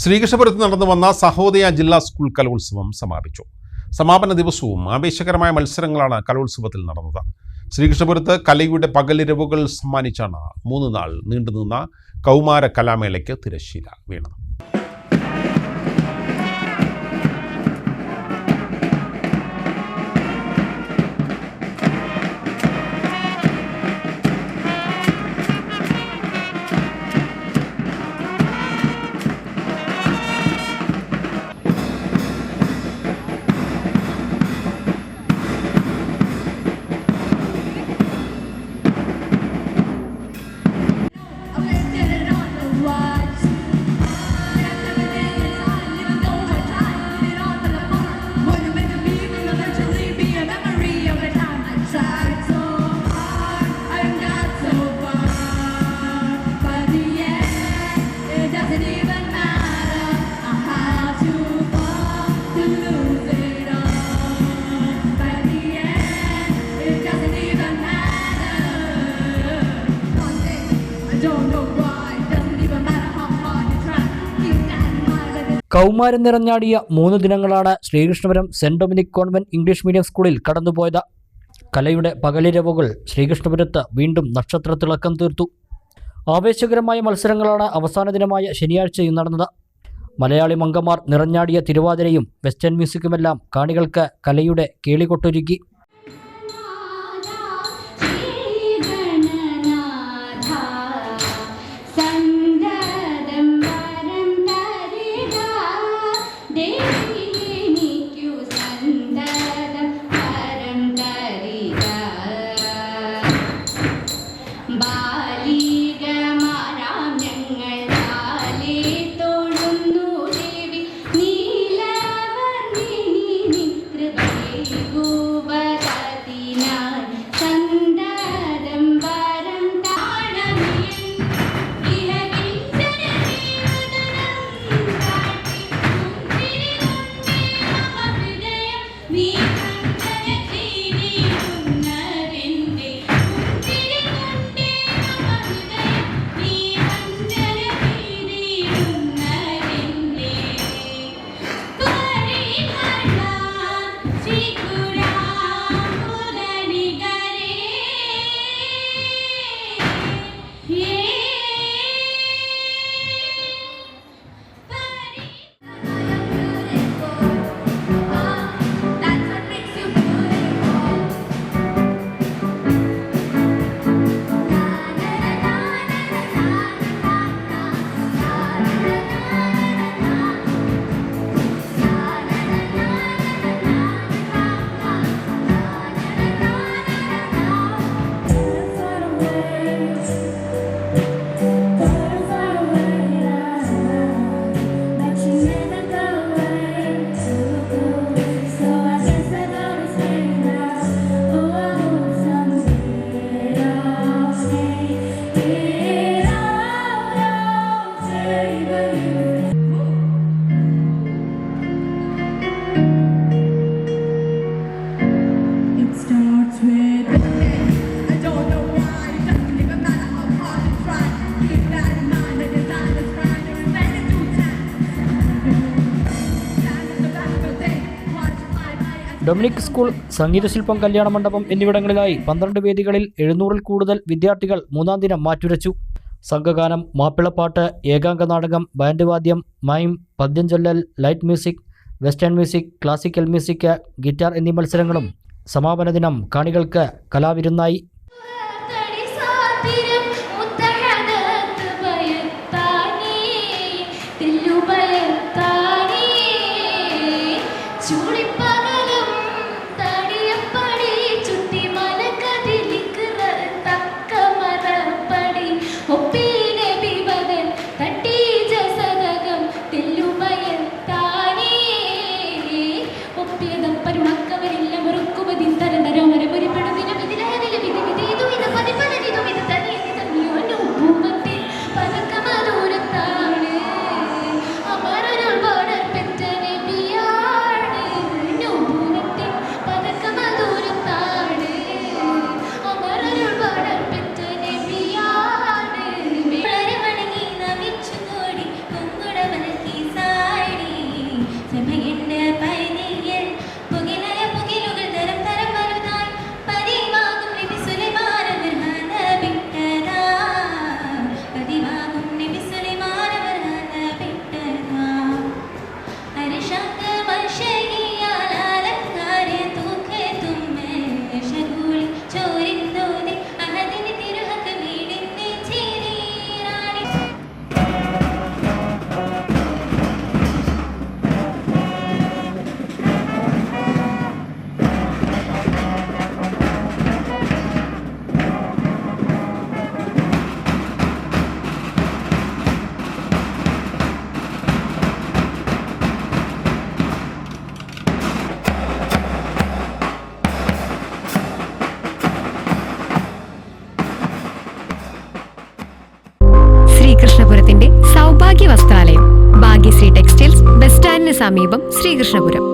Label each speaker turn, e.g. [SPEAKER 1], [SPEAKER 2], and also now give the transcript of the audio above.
[SPEAKER 1] ശ്രീകൃഷ്ണപുരത്ത് നടന്നു വന്ന സഹോദയ ജില്ലാ സ്കൂൾ കലോത്സവം സമാപിച്ചു. സമാപന ദിവസവും ആവേശകരമായ മത്സരങ്ങളാണ് കലോത്സവത്തിൽ നടന്നത്. ശ്രീകൃഷ്ണപുരത്ത് കലയുടെ പകലിരവുകൾ സമ്മാനിച്ചാണ് മൂന്ന് നാൾ നീണ്ടുനിന്ന കൗമാര കലാമേളയ്ക്ക് തിരശ്ശീല വീണത്.
[SPEAKER 2] കൗമാരം നിറഞ്ഞാടിയ മൂന്ന് ദിനങ്ങളാണ് Sreekrishnapuram Saint Dominic convent English medium സ്കൂളിൽ കടന്നുപോയത്. കലയുടെ പകലിരവുകൾ ശ്രീകൃഷ്ണപുരത്ത് വീണ്ടും നക്ഷത്ര നക്ഷത്രത്തിളക്കം തീർത്തു. ആവേശകരമായ മത്സരങ്ങളാണ് അവസാന ദിനമായ ശനിയാഴ്ചയും നടന്നത്. മലയാളി മംഗമാർ നിറഞ്ഞാടിയ തിരുവാതിരയും വെസ്റ്റേൺ മ്യൂസിക്കുമെല്ലാം കാണികൾക്ക് കലയുടെ കേളികൊട്ടൊരുക്കി.
[SPEAKER 3] Hare
[SPEAKER 2] ഡൊമിനിക് സ്കൂൾ സംഗീതശില്പം കല്യാണ മണ്ഡപം എന്നിവിടങ്ങളിലായി പന്ത്രണ്ട് വേദികളിൽ എഴുന്നൂറിൽ കൂടുതൽ വിദ്യാർത്ഥികൾ മൂന്നാം ദിനം മാറ്റുരച്ചു. സംഘഗാനം മാപ്പിളപ്പാട്ട് ഏകാംഗ നാടകം ബാൻഡ് വാദ്യം മൈം പദ്യം ചൊല്ലൽ light music western music classical music guitar എന്നീ മത്സരങ്ങളും സമാപന ദിനം കാണികൾക്ക് കലാവിരുന്നായി
[SPEAKER 3] ഭാഗ്യശ്രീ ടെക്സ്റ്റൈൽസ് ബസ്
[SPEAKER 4] സ്റ്റാൻഡിന് സമീപം ശ്രീകൃഷ്ണപുരം.